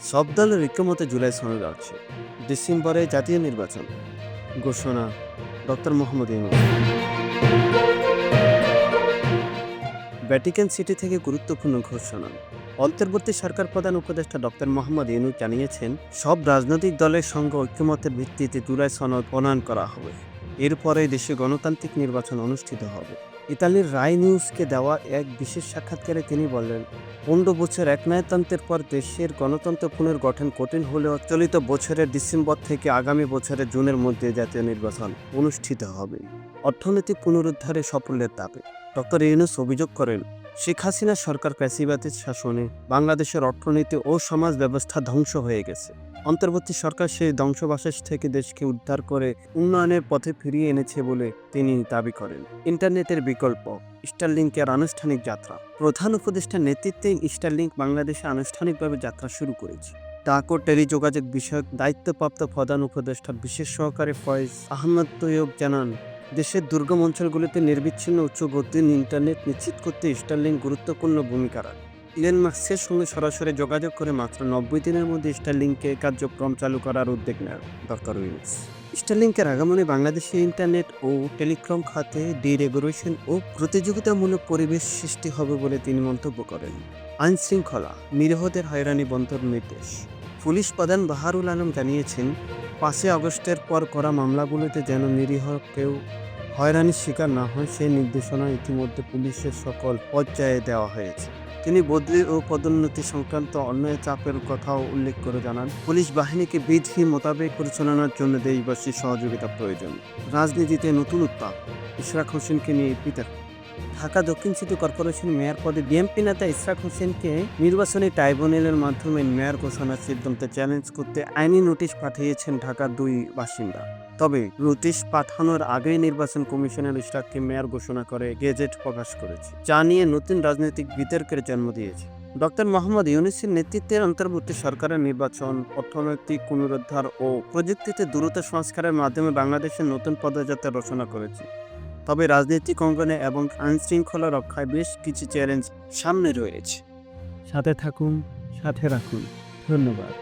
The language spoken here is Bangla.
সব দলের ঐক্যমতে জুলাই সনদ আছে ডিসেম্বরে জাতীয় নির্বাচন। ঘোষণা doctor Mohammad Yunus. Vatican city থেকে গুরুত্বপূর্ণ ঘোষণা। অন্তর্বর্তী সরকার প্রধান উপদেষ্টা ডক্টর মোহাম্মদ ইউনুস জানিয়েছেন, সব রাজনৈতিক দলের সঙ্গে ঐক্যমতের ভিত্তিতে জুলাই সনদ প্রণয়ন করা হবে। এরপরে দেশে গণতান্ত্রিক নির্বাচন অনুষ্ঠিত হবে। ইতালির রায় নিউজকে দেওয়া এক বিশেষ সাক্ষাৎকারে তিনি বললেন পনেরো বছর একনায়তন্ত্রের পর দেশের গণতন্ত্র পুনর্গঠন কঠিন হলেও চলিত বছরের ডিসেম্বর থেকে আগামী বছরের জুনের মধ্যে জাতীয় নির্বাচন অনুষ্ঠিত হবে। অর্থনৈতিক পুনরুদ্ধারে সাফল্যের দাবি ডক্টর ইউনুস অভিযোগ করেন, শেখ হাসিনা সরকার প্যাসিবাদের শাসনে বাংলাদেশের অর্থনীতি ও সমাজ ব্যবস্থা ধ্বংস হয়ে গেছে। অন্তর্বর্তী সরকার সেই ধ্বংসবাসেস থেকে দেশকে উদ্ধার করে উন্নয়নের পথে ফিরিয়ে এনেছে বলে তিনি দাবি করেন। ইন্টারনেটের বিকল্প, স্টারলিংকের আনুষ্ঠানিক যাত্রা। প্রধান উপদেষ্টার নেতৃত্বে স্টারলিংক বাংলাদেশে আনুষ্ঠানিকভাবে যাত্রা শুরু করেছে। ডাক ও টেলিযোগাযোগ বিষয়ক দায়িত্বপ্রাপ্ত প্রধান উপদেষ্টা বিশেষ সহকারী ফয়েজ আহমদ তৈয়ব জানান, দেশের দুর্গম অঞ্চলগুলিতে নির্বিচ্ছিন্ন উচ্চ গতির ইন্টারনেট নিশ্চিত করতে স্টারলিংক গুরুত্বপূর্ণ ভূমিকা রাখে। ইলেন মার্কসের সঙ্গে সরাসরি যোগাযোগ করে মাত্র নব্বই দিনের মধ্যে স্টারলিংকে কার্যক্রম চালু করার উদ্যোগ নেন ডক্টর উইলস স্টারলিংকের আগমনে বাংলাদেশে ইন্টারনেট ও টেলিকম খাতে ডিরেগুলেশন ও প্রতিযোগিতামূলক পরিবেশ সৃষ্টি হবে বলে তিনি মন্তব্য করেন। আইন শৃঙ্খলা নিরীহদের হয়রানি বন্ধর নির্দেশ। পুলিশ প্রধান বাহারুল আলম জানিয়েছেন, পাঁচই আগস্টের পর করা মামলাগুলোতে যেন নিরীহ কেউ হয়রানির শিকার না হয় সেই নির্দেশনা ইতিমধ্যে পুলিশের সকল পর্যায়ে দেওয়া হয়েছে। তিনি বদলি ও পদোন্নতি সংক্রান্ত অন্যায় চাপের কথাও উল্লেখ করে জানান। পুলিশ বাহিনীকে বিধি মোতাবেক পরিচালনার জন্য দেশবাসীর সহযোগিতা প্রয়োজন। রাজনীতিতে নতুন উত্তাপ। ইশরাক হোসেনকে নিয়ে পিতার ঢাকা দক্ষিণ সিটি কর্পোরেশন মেয়র পদে বিএনপি নেতা ইশরাক হোসেনকে নির্বাচনী ট্রাইব্যুনালের মাধ্যমে মেয়র ঘোষণার সিদ্ধান্তে চ্যালেঞ্জ করতে আইনি নোটিশ পাঠিয়েছেন ঢাকার দুই বাসিন্দা। তবে নোটিশ পাঠানোর আগেই নির্বাচন কমিশনের ইশরাককে মেয়র ঘোষণা করে গেজেট প্রকাশ করেছে, যা নিয়ে নতুন রাজনৈতিক বিতর্কের জন্ম দিয়েছে। ডক্টর মোহাম্মদ ইউনিসের নেতৃত্বের অন্তর্বর্তী সরকারের নির্বাচন, অর্থনৈতিক পুনরুদ্ধার ও প্রযুক্তিতে দ্রুত সংস্কারের মাধ্যমে বাংলাদেশের নতুন পদযাত্রা রচনা করেছে। তবে রাজনৈতিক অঙ্গনে এবং আইনশৃঙ্খলা রক্ষায় বেশ কিছু চ্যালেঞ্জ সামনে রয়েছে। সাথে থাকুন, সাথে রাখুন। ধন্যবাদ।